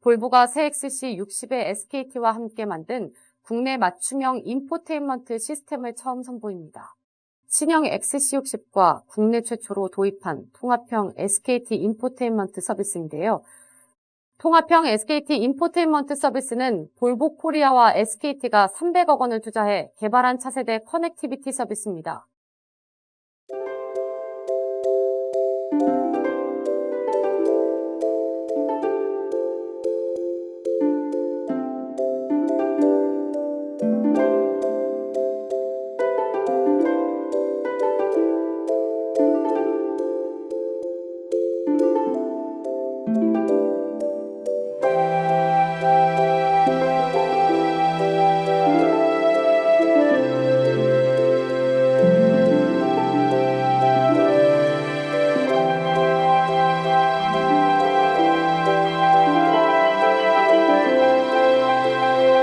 볼보가 새 XC60의 SKT와 함께 만든 국내 맞춤형 인포테인먼트 시스템을 처음 선보입니다. 신형 XC60과 국내 최초로 도입한 통합형 SKT 인포테인먼트 서비스인데요. 통합형 SKT 인포테인먼트 서비스는 볼보 코리아와 SKT가 300억 원을 투자해 개발한 차세대 커넥티비티 서비스입니다.